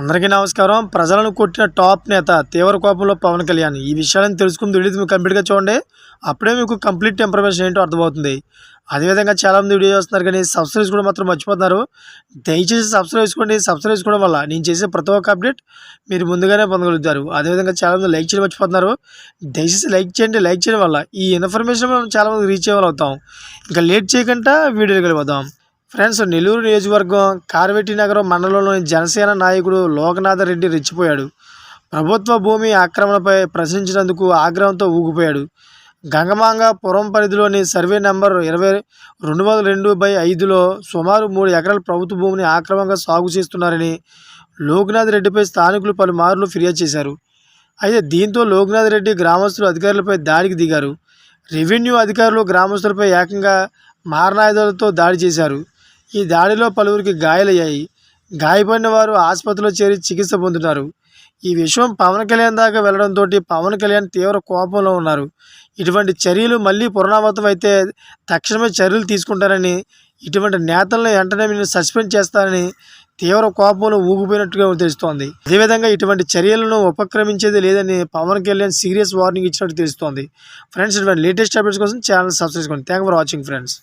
అందరికీ నమస్కారం. ప్రజలను కొట్టిన టాప్ నేత తీవ్ర కోపంలో పవన్ కళ్యాణ్. ఈ విషయాలను తెలుసుకుని వీడియో మీరు కంప్లీట్గా చూడండి. అప్పుడే మీకు కంప్లీట్ ఇన్ఫర్మేషన్ ఏంటో అర్థమవుతుంది. అదేవిధంగా చాలామంది వీడియో చేస్తున్నారు కానీ సబ్స్క్రైబ్ కూడా మాత్రం మర్చిపోతున్నారు. దయచేసి సబ్స్క్రైబ్ చేసుకోండి. సబ్స్క్రైబ్ చేసుకోవడం వల్ల నేను చేసే ప్రతి ఒక్క అప్డేట్ మీరు ముందుగానే పొందగలుగుతారు. అదేవిధంగా చాలామంది లైక్ చేయడం మర్చిపోతున్నారు. దయచేసి లైక్ చేయండి. లైక్ చేయడం వల్ల ఈ ఇన్ఫర్మేషన్ మనం చాలామంది రీచ్ అవ్వగలుగుతాం ఇంకా లేట్ చేయకుండా వీడియోకి వెళ్ళిపోదాం. ఫ్రెండ్స్ నెల్లూరు నియోజకవర్గం కార్వేటి నగరం మండలంలోని జనసేన నాయకుడు లోకనాథ రెడ్డి రెచ్చిపోయాడు. ప్రభుత్వ భూమి ఆక్రమణపై ప్రశ్నించినందుకు ఆగ్రహంతో ఊగిపోయాడు. గంగమాంగ పురం పరిధిలోని సర్వే నెంబర్ ఇరవై రెండు వందల రెండు బై ఐదులో సుమారు మూడు ఎకరాల ప్రభుత్వ భూమిని ఆక్రమంగా సాగు చేస్తున్నారని లోక్నాథ్ రెడ్డిపై స్థానికులు పలుమార్లు ఫిర్యాదు చేశారు. అయితే దీంతో లోక్నాథ్ రెడ్డి గ్రామస్తులు అధికారులపై దాడికి దిగారు. రెవెన్యూ అధికారులు గ్రామస్తులపై ఏకంగా మారణాయుధాలతో దాడి చేశారు. ఈ దాడిలో పలువురికి గాయాలయ్యాయి. గాయపడిన వారు ఆసుపత్రిలో చేరి చికిత్స పొందుతున్నారు ఈ విషయం పవన్ కళ్యాణ్ దాకా వెళ్ళడంతో పవన్ కళ్యాణ్ తీవ్ర కోపంలో ఉన్నారు. ఇటువంటి చర్యలు మళ్ళీ పునరావృతం అయితే తక్షణమే చర్యలు తీసుకుంటారని ఇటువంటి నేతలను వెంటనే నేను సస్పెండ్ చేస్తారని తీవ్ర కోపంలో ఊగిపోయినట్టుగా తెలుస్తోంది. అదేవిధంగా ఇటువంటి చర్యలను ఉపక్రమించేది లేదని పవన్ కళ్యాణ్ సీరియస్ వార్నింగ్ ఇచ్చినట్టు తెలుస్తోంది. ఫ్రెండ్స్ ఇటువంటి లేటెస్ట్ అప్డేట్స్ కోసం ఛానల్ సబ్స్క్రైబ్ చేసుకోండి. Thank for watching friends.